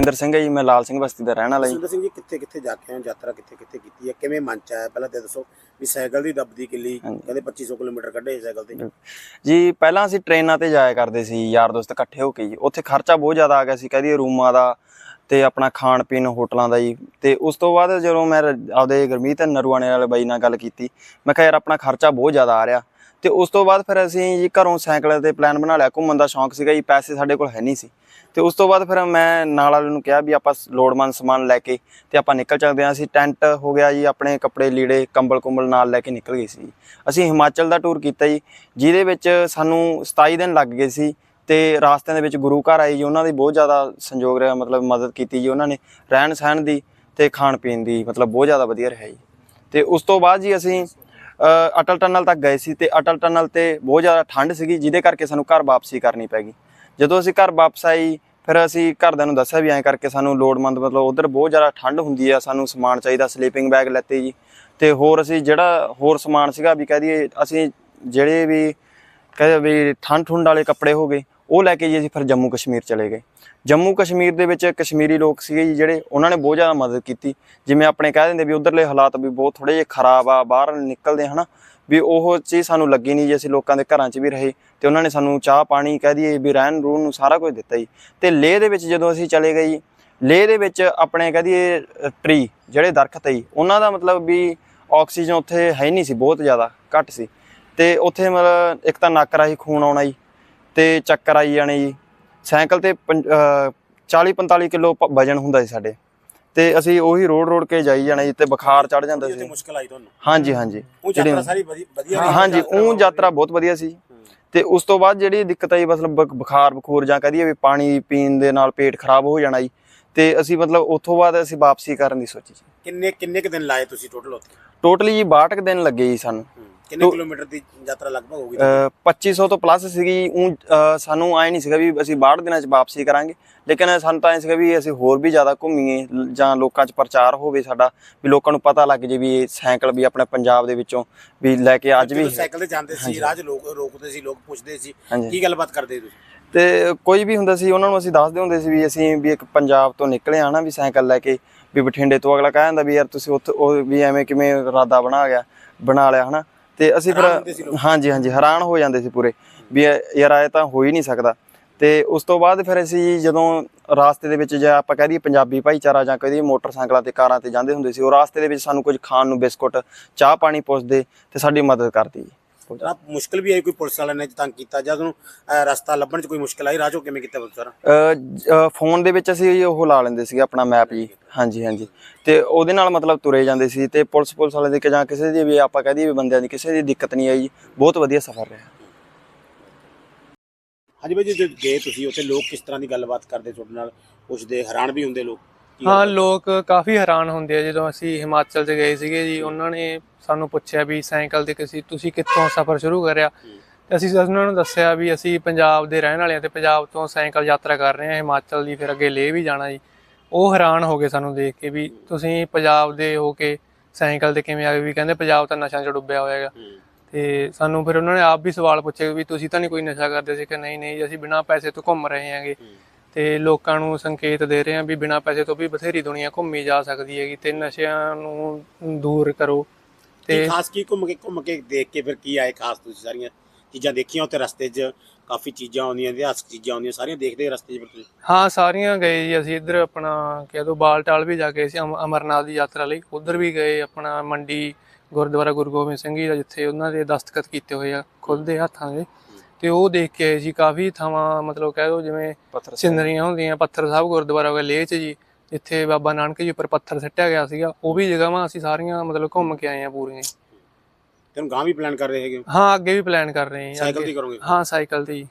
ਜਸਵਿੰਦਰ ਸਿੰਘ ਹੈ ਜੀ ਮੈਂ ਲਾਲ ਸਿੰਘ ਬਸਤੀ ਦਾ ਰਹਿਣ ਵਾਲਾ ਜੀ। ਸੁੰਦਰ ਸਿੰਘ ਜੀ ਕਿੱਥੇ ਕਿੱਥੇ ਜਾ ਕੇ ਆਏ ਹੋ? ਯਾਤਰਾ ਕਿੱਥੇ ਕਿੱਥੇ ਕੀਤੀ ਹੈ? ਕਿਵੇਂ ਮਨ ਚ ਆਇਆ? ਪਹਿਲਾਂ ਤੇ ਦੱਸੋ ਵੀ ਸਾਈਕਲ ਦੀ ਦੱਬਦੀ ਕਿੱਲੀ। ਕਹਿੰਦੇ 2500 ਕਿਲੋਮੀਟਰ ਕੱਢੇ ਸਾਈਕਲ ਤੇ। ਜੀ ਪਹਿਲਾਂ ਅਸੀਂ ਟ੍ਰੇਨਾਂ ਤੇ ਜਾਇਆ ਕਰਦੇ ਸੀ ਯਾਰ ਦੋਸਤ ਇਕੱਠੇ ਹੋ ਕੇ ਜੀ। ਉੱਥੇ ਖਰਚਾ ਬਹੁਤ ਜ਼ਿਆਦਾ ਆ ਗਿਆ ਸੀ ਕਹਦੀ ਰੂਮਾਂ ਦਾ ਤੇ ਆਪਣਾ ਖਾਣ ਪੀਣ ਹੋਟਲਾਂ ਦਾ ਜੀ। ਤੇ ਉਸ ਤੋਂ ਬਾਅਦ ਜਦੋਂ ਮੈਂ ਰ- ਆਪਦੇ ਗੁਰਮੀਤ ਨਰੂਆਣੇ ਵਾਲੇ ਬਾਈ ਨਾਲ ਗੱਲ ਕੀਤੀ, ਮੈਂ ਕਿਹਾ ਯਾਰ ਆਪਣਾ ਖਰਚਾ ਬਹੁਤ ਜ਼ਿਆਦਾ ਆ ਰਿਹਾ। ਤੇ ਉਸ ਤੋਂ ਬਾਅਦ ਫਿਰ ਅਸੀਂ ਜੀ ਘਰੋਂ ਸਾਈਕਲ ਤੇ ਪਲਾਨ ਬਣਾ ਲਿਆ। ਘੁੰਮਣ ਦਾ ਸ਼ੌਂਕ ਸੀਗਾ ਜੀ, ਪੈਸੇ ਸਾਡੇ ਕੋਲ ਹੈ ਨਹੀਂ ਸੀ। ਤੇ ਉਸ ਤੋਂ ਬਾਅਦ ਫਿਰ ਮੈਂ ਨਾਲ ਵਾਲੇ ਨੂੰ ਕਿਹਾ ਵੀ ਆਪਾਂ ਲੋੜਮੰਦ ਸਮਾਨ ਲੈ ਕੇ ਤੇ ਆਪਾਂ ਨਿਕਲ ਚੱਲਦੇ ਹਾਂ। ਅਸੀਂ ਟੈਂਟ ਹੋ ਗਿਆ ਜੀ, ਆਪਣੇ ਕੱਪੜੇ ਲੀੜੇ, ਕੰਬਲ ਕੁੰਬਲ ਨਾਲ ਲੈ ਕੇ ਨਿਕਲ ਗਏ ਸੀ। ਅਸੀਂ ਹਿਮਾਚਲ ਦਾ ਟੂਰ ਕੀਤਾ ਜੀ, ਜਿਹਦੇ ਵਿੱਚ ਸਾਨੂੰ 27 ਦਿਨ ਲੱਗ ਗਏ ਸੀ। ਤੇ ਰਾਸਤਿਆਂ ਦੇ ਵਿੱਚ ਗੁਰੂ ਘਰ ਆਏ ਜੀ, ਉਹਨਾਂ ਦੀ ਬਹੁਤ ਜ਼ਿਆਦਾ ਸੰਯੋਗ ਰਿਹਾ, ਮਤਲਬ ਮਦਦ ਕੀਤੀ ਜੀ ਉਹਨਾਂ ਨੇ, ਰਹਿਣ ਸਹਿਣ ਦੀ ਤੇ ਖਾਣ ਪੀਣ ਦੀ, ਮਤਲਬ ਬਹੁਤ ਜ਼ਿਆਦਾ ਵਧੀਆ ਰਿਹਾ ਜੀ। ਤੇ ਉਸ ਤੋਂ ਬਾਅਦ ਜੀ ਅਸੀਂ ਅਟਲ ਟਨਲ ਤੱਕ ਗਏ ਸੀ ਤੇ ਅਟਲ ਟਨਲ ਤੇ ਬਹੁਤ ਜ਼ਿਆਦਾ ਠੰਡ ਸੀਗੀ, ਜਿਹਦੇ ਕਰਕੇ ਸਾਨੂੰ ਘਰ ਵਾਪਸੀ ਕਰਨੀ ਪੈ ਗਈ। ਜਦੋਂ ਅਸੀਂ ਘਰ ਵਾਪਸ ਆਈ ਫਿਰ ਅਸੀਂ ਘਰਦਿਆਂ ਨੂੰ ਦੱਸਿਆ ਵੀ ਐਂ ਕਰਕੇ ਸਾਨੂੰ ਲੋੜਮੰਦ ਮਤਲਬ ਉਧਰ ਬਹੁਤ ਜ਼ਿਆਦਾ ਠੰਡ ਹੁੰਦੀ ਆ, ਸਾਨੂੰ ਸਮਾਨ ਚਾਹੀਦਾ ਸਲੀਪਿੰਗ ਬੈਗ ਲੈਤੇ ਜੀ। ਤੇ ਹੋਰ ਅਸੀਂ ਜਿਹੜਾ ਹੋਰ ਸਮਾਨ ਸੀਗਾ ਵੀ ਕਹਿ ਦਈਏ, ਅਸੀਂ ਜਿਹੜੇ ਵੀ ਕਹਿੰਦੇ ਵੀ ਠੰਡ ਠੁੰਡ ਵਾਲੇ ਕੱਪੜੇ ਹੋ ਗਏ ਉਹ ਲੈ ਕੇ ਜੀ ਅਸੀਂ ਫਿਰ ਜੰਮੂ ਕਸ਼ਮੀਰ ਚਲੇ ਗਏ। ਜੰਮੂ ਕਸ਼ਮੀਰ ਦੇ ਵਿੱਚ ਕਸ਼ਮੀਰੀ ਲੋਕ ਸੀਗੇ ਜੀ ਜਿਹੜੇ, ਉਹਨਾਂ ਨੇ ਬਹੁਤ ਜ਼ਿਆਦਾ ਮਦਦ ਕੀਤੀ। ਜਿਵੇਂ ਆਪਣੇ ਕਹਿ ਦਿੰਦੇ ਵੀ ਉਧਰਲੇ ਹਾਲਾਤ ਵੀ ਬਹੁਤ ਥੋੜੇ ਜਿਹੇ ਖਰਾਬ ਆ, ਬਾਹਰ ਨਿਕਲਦੇ ਹਨਾ। ਵੀ ਉਹ ਚੀਜ਼ ਸਾਨੂੰ ਲੱਗੀ ਨਹੀਂ ਜੀ ਅਸੀਂ ਲੋਕਾਂ ਦੇ ਘਰਾਂ 'ਚ ਵੀ ਰਹੇ ਤੇ ਉਹਨਾਂ ਨੇ ਸਾਨੂੰ ਚਾਹ ਪਾਣੀ ਕਹਿ ਦਈਏ ਵੀ ਰਹਿਣ ਰੂਣ ਨੂੰ ਸਾਰਾ ਕੁਝ ਦਿੱਤਾ ਜੀ। ਤੇ ਲੇਹ ਦੇ ਵਿੱਚ ਜਦੋਂ ਅਸੀਂ ਚਲੇ ਗਏ ਜੀ, ਲੇਹ ਦੇ ਵਿੱਚ ਆਪਣੇ ਕਹਿ ਦਈਏ, ਟਰੀ ਜਿਹੜੇ ਦਰਖਤ ਹੈ ਉਹਨਾਂ ਦਾ ਮਤਲਬ ਵੀ ਆਕਸੀਜਨ ਉੱਥੇ ਹੈ ਹੀ ਨਹੀਂ ਸੀ, ਬਹੁਤ ਜ਼ਿਆਦਾ ਘੱਟ ਸੀ। ਤੇ ਉੱਥੇ ਮਤਲਬ ਇੱਕ ਤਾਂ ਨੱਕ ਰਾਹੀਂ ਖੂਨ ਆਉਣਾ ਜੀ ਤੇ ਚੱਕਰ ਆਈ ਜਾਣੇ ਜੀ। ਸਾਈਕਲ ਤੇ 40 45 ਕਿਲੋ ਵਜਨ ਹੁੰਦਾ ਸੀ ਸਾਡੇ। ਤੇ ਅਸੀਂ ਉਹੀ ਰੋਡ ਰੋਡ ਕੇ ਜਾਈ ਜਾਣਾ ਜੀ ਤੇ ਬੁਖਾਰ ਚੜ ਜਾਂਦਾ ਸੀ। ਮੁਸ਼ਕਲ ਆਈ ਤੁਹਾਨੂੰ? ਹਾਂਜੀ ਹਾਂਜੀ। ਉਹ ਯਾਤਰਾ ਸਾਰੀ ਵਧੀ- ਵਧੀਆ ਹਾਂਜੀ ਉਹ ਯਾਤਰਾ ਬਹੁਤ ਵਧੀਆ ਸੀ। ਤੇ ਉਸ ਤੋਂ ਬਾਅਦ ਜਿਹੜੀ ਦਿੱਕਤ ਆਈ ਮਤਲਬ ਬੁਖ- ਬੁਖਾਰ ਬਖੂਰ ਜਾਂ ਕਹਦੀਏ ਵੀ ਪਾਣੀ ਪੀਣ ਦੇ ਨਾਲ ਪੇਟ ਖਰਾਬ ਹੋ ਜਾਣਾ ਜੀ। ਤੇ ਅਸੀਂ ਮਤਲਬ ਉੱਥੋਂ ਬਾਅਦ ਅਸੀਂ ਵਾਪਸੀ ਕਰਨ ਦੀ ਸੋਚੀ ਜੀ। ਕਿੰਨੇ ਕਿੰਨੇ ਕੁ ਦਿਨ ਲਾਏ ਤੁਸੀਂ ਟੋਟਲ ਉੱਥੇ? ਟੋਟਲੀ ਜੀ 62 ਕੁ ਦਿਨ ਲੱਗੇ ਜੀ ਸਾਨੂੰ। ਕਿੰਨੇ ਕਿਲੋਮੀਟਰ ਦੀ ਯਾਤਰਾ ਲਗਭਗ ਹੋਗੀ ਅ, 2500 ਤੋਂ ਪਲੱਸ ਸੀਗੀ ਉਹ ਸਾਨੂੰ ਆਏ ਨਹੀਂ ਸੀਗਾ ਵੀ ਅਸੀਂ 62 ਦਿਨਾਂ 'ਚ ਵਾਪਸੀ ਕਰਾਂਗੇ। ਲੇਕਿਨ ਸਾਨੂੰ ਤਾਂ ਐ ਸੀਗਾ ਵੀ ਅਸੀਂ ਹੋਰ ਵੀ ਜ਼ਿਆਦਾ ਘੁੰਮੀਏ ਜਾਂ ਲੋਕਾਂ 'ਚ ਪ੍ਰਚਾਰ ਹੋਵੇ ਸਾਡਾ ਵੀ ਲੋਕਾਂ ਨੂੰ ਪਤਾ ਲੱਗ ਜੇ ਵੀ ਇਹ ਸਾਈਕਲ ਵੀ ਆਪਣੇ ਪੰਜਾਬ ਦੇ ਵਿੱਚੋਂ ਵੀ ਲੈ ਕੇ ਅੱਜ ਵੀ ਸਾਈਕਲ ਤੇ ਜਾਂਦੇ ਸੀ 'ਚ ਲੋਕ ਰੋਕਦੇ ਸੀ ਲੋਕ ਪੁੱਛਦੇ ਸੀ ਕੀ ਗੱਲਬਾਤ ਕਰਦੇ ਤੁਸੀਂ? ਤੇ ਕੋਈ ਵੀ ਹੁੰਦਾ ਸੀ ਉਹਨਾਂ ਨੂੰ ਅਸੀਂ ਦੱਸਦੇ ਹੁੰਦੇ ਸੀ ਵੀ ਅਸੀਂ ਵੀ ਇੱਕ ਪੰਜਾਬ ਤੋਂ ਨਿਕਲੇ ਆ ਨਾ ਵੀ ਸਾਈਕਲ ਲੈ ਕੇ ਵੀ ਬਠਿੰਡੇ ਤੋਂ ਅਗਲਾ ਕਹਿ ਜਾਂਦਾ ਵੀ ਯਾਰ ਤੁਸੀਂ ਉੱਥੇ ਉਹ ਵੀ ਐਵੇਂ ਕਿਵੇਂ ਇਰਾਦਾ ਬਣਾ ਗਿਆ ਬਣਾ ਲਿਆ ਹਨਾ? ਤੇ ਅਸੀਂ ਫਿਰ। ਹਾਂਜੀ ਹਾਂਜੀ ਹੈਰਾਨ ਹੋ ਜਾਂਦੇ ਸੀ ਪੂਰੇ। ਵੀ ਯਾਰ ਇਹ ਤਾਂ ਹੋ ਹੀ ਨਹੀਂ ਸਕਦਾ। ਤੇ ਉਸ ਤੋਂ ਬਾਅਦ ਫਿਰ ਅਸੀਂ ਜਦੋਂ ਰਾਸਤੇ ਦੇ ਵਿੱਚ ਜਾਂ ਆਪਾਂ ਕਹਿ ਦਈਏ ਪੰਜਾਬੀ ਭਾਈਚਾਰਾ ਜਾਂ ਕਹਦੇ ਮੋਟਰਸਾਈਕਲਾਂ ਤੇ ਕਾਰਾਂ ਤੇ ਜਾਂਦੇ ਹੁੰਦੇ ਸੀ ਉਹ ਰਾਸਤੇ ਦੇ ਵਿੱਚ ਸਾਨੂੰ ਕੁਝ ਖਾਣ ਨੂੰ ਬਿਸਕੁਟ ਚਾਹ ਪਾਣੀ ਪੁੱਛਦੇ ਤੇ ਸਾਡੀ ਮਦਦ ਕਰਦੇ। ਜੀ ਜਨਾਬ ਮੁਸ਼ਕਲ ਵੀ ਆਈ ਕੋਈ ਪੁਲਿਸ ਵਾਲਿਆਂ ਨੇ ਤੰਗ ਕੀਤਾ ਜਦ ਨੂੰ ਅਹ, ਰਸਤਾ ਲੱਭਣ 'ਚ ਕੋਈ ਮੁਸ਼ਕਲ ਆਈ? 'ਚੋਂ ਕਿਵੇਂ ਕੀਤਾ ਸਾਰਾ ਅ, ਜ- ਅ, ਫੋਨ ਦੇ ਵਿੱਚ ਅਸੀਂ ਉਹ ਲਾ ਲੈਂਦੇ ਸੀਗੇ ਆਪਣਾ ਮੈਪ ਜੀ। ਹਾਂਜੀ ਹਾਂਜੀ। ਤੇ ਉਹਦੇ ਨਾਲ ਮਤਲਬ ਤੁਰੇ ਜਾਂਦੇ ਸੀ ਤੇ ਪੁਲਿਸ ਪੁਲਿਸ ਵਾਲੇ ਦੇ ਕਿ ਜਾਂ ਕਿਸੇ ਦੀ ਵੀ ਆਪਾਂ ਕਹਦੀ ਵੀ ਬੰਦਿਆਂ ਦੀ ਕਿਸੇ ਦੀ ਦਿੱਕਤ ਨਹੀਂ ਆਈ। ਜੀ ਬਹੁਤ ਵਧੀਆ ਸਫ਼ਰ ਰਿਹਾ। ਹਾਂਜੀ ਬਾਈ ਜੀ ਗਏ ਤੁਸੀਂ ਉੱਥੇ ਲੋਕ ਕਿਸ ਤਰ੍ਹਾਂ ਦੀ ਗੱਲਬਾਤ ਕਰਦੇ ਤੁਹਾਡੇ ਨਾਲ? ਪੁੱਛਦੇ ਹੈਰਾਨ ਵੀ ਹੁੰਦੇ ਲੋਕ। ਹਾਂ ਲੋਕ ਕਾਫੀ ਹੈਰਾਨ ਹੁੰਦੇ ਆ ਜਦੋਂ ਅਸੀਂ ਹਿਮਾਚਲ 'ਚ ਗਏ ਸੀਗੇ ਜੀ। ਉਹਨਾਂ ਨੇ ਸਾਨੂੰ ਪੁੱਛਿਆ ਵੀ ਸਾਈਕਲ ਤੇ ਕਿਸੇ ਤੁਸੀਂ ਕਿੱਥੋਂ ਸਫ਼ਰ ਸ਼ੁਰੂ ਕਰਿਆ? ਤੇ ਅਸੀਂ ਉਹਨਾਂ ਨੂੰ ਦੱਸਿਆ ਵੀ ਅਸੀਂ ਪੰਜਾਬ ਦੇ ਰਹਿਣ ਵਾਲੇ ਆ ਤੇ ਪੰਜਾਬ ਤੋਂ ਸਾਈਕਲ ਯਾਤਰਾ ਕਰ ਰਹੇ ਹਾਂ ਹਿਮਾਚਲ ਦੀ ਫਿਰ ਅੱਗੇ ਲੇਹ ਵੀ ਜਾਣਾ ਜੀ। ਉਹ ਹੈਰਾਨ ਹੋ ਗਏ ਸਾਨੂੰ ਦੇਖ ਕੇ ਵੀ ਤੁਸੀਂ ਪੰਜਾਬ ਦੇ ਹੋ ਕੇ ਸਾਈਕਲ ਤੇ ਕਿਵੇਂ ਆ ਗਏ? ਵੀ ਕਹਿੰਦੇ ਪੰਜਾਬ ਤਾਂ ਨਸ਼ਾ 'ਚ ਡੁੱਬਿਆ ਹੋਇਆ ਹੈਗਾ। ਤੇ ਸਾਨੂੰ ਫਿਰ ਉਹਨਾਂ ਨੇ ਆਪ ਵੀ ਸਵਾਲ ਪੁੱਛੇ ਵੀ ਤੁਸੀਂ ਤਾਂ ਨਹੀਂ ਕੋਈ ਨਸ਼ਾ ਕਰਦੇ ਸੀ ਕਿ ਨਹੀਂ ਨਹੀਂ ਅਸੀਂ ਬਿਨਾਂ ਪੈਸੇ ਤੋਂ ਘੁੰਮ ਰਹੇ ਹਾਂਗੇ। ਤੇ ਲੋਕਾਂ ਨੂੰ ਸੰਕੇਤ ਦੇ ਰਹੇ ਹਾਂ ਵੀ ਬਿਨਾਂ ਪੈਸੇ ਤੋਂ ਵੀ ਬਥੇਰੀ ਦੁਨੀਆ ਘੁੰਮੀ ਜਾ ਸਕਦੀ ਹੈਗੀ ਤੇ ਨਸ਼ਿਆਂ ਨੂੰ ਦੂਰ ਕਰੋ। ਤੇ ਖਾਸ ਕੀ ਘੁੰਮ ਕੇ ਘੁੰਮ ਕੇ ਦੇਖ ਕੇ ਫਿਰ ਕੀ ਆਏ ਖਾਸ ਤੁਸੀਂ ਸਾਰੀਆਂ ਚੀਜ਼ਾਂ ਦੇਖੀਆਂ ਉੱਥੇ ਰਸਤੇ 'ਚ? ਕਾਫੀ ਚੀਜ਼ਾਂ ਆਉਂਦੀਆਂ ਇਤਿਹਾਸਕ ਚੀਜ਼ਾਂ ਆਉਂਦੀਆਂ ਸਾਰੀਆਂ ਦੇਖਦੇ ਰਸਤੇ 'ਚ ਤੁਸੀਂ? ਹਾਂ ਸਾਰੀਆਂ ਗਏ ਜੀ ਅਸੀਂ ਇੱਧਰ ਆਪਣਾ ਕਹਿ ਦੋ ਬਾਲਟਾਲ ਵੀ ਜਾ ਕੇ ਸੀ ਅਮ- ਅਮਰਨਾਥ ਦੀ ਯਾਤਰਾ ਲਈ ਉਧਰ ਵੀ ਗਏ ਆਪਣਾ ਮੰਡੀ ਗੁਰਦੁਆਰਾ ਗੁਰੂ ਗੋਬਿੰਦ ਸਿੰਘ ਜੀ ਦਾ ਜਿੱਥੇ ਉਹਨਾਂ ਦੇ ਦਸਤਖਤ ਕੀਤੇ ਹੋਏ ਆ ਖੁਦ ਦੇ ਹੱਥਾਂ ਦੇ। ਤੇ ਉਹ ਦੇਖ ਕੇ ਆਏ ਸੀ ਕਾਫੀ ਥਾਵਾਂ ਮਤਲਬ ਕਹਿ ਦੋ ਜਿਵੇਂ ਪੱਥਰ ਸਿੰਨਰੀਆਂ ਹੁੰਦੀਆਂ ਪੱਥਰ ਸਾਹਿਬ ਗੁਰਦੁਆਰਾ ਹੋ ਗਿਆ ਲੇਹ ਚ ਜੀ ਜਿੱਥੇ ਬਾਬਾ ਨਾਨਕ ਜੀ ਉੱਪਰ ਪੱਥਰ ਸੱਟਿਆ ਗਿਆ ਸੀਗਾ ਉਹ ਵੀ ਜਗ੍ਹਾਵਾਂ ਅਸੀਂ ਸਾਰੀਆਂ ਮਤਲਬ ਘੁੰਮ ਕੇ ਆਏ ਆ ਪੂਰੀਆਂ। ਤੈਨੂੰ ਗਾਂ ਵੀ ਪਲਾਨ ਕਰ ਰਹੇ ਹੈਗੇ ਹੋ? ਅੱਗੇ ਵੀ ਪਲਾਨ ਕਰ ਰਹੇ ਹਾਂ ਜੀ, ਸਾਈਕਲ ਤੇ ਕਰੋਗੇ? ਹਾਂ ਸਾਈਕਲ ਤੇ ਜੀ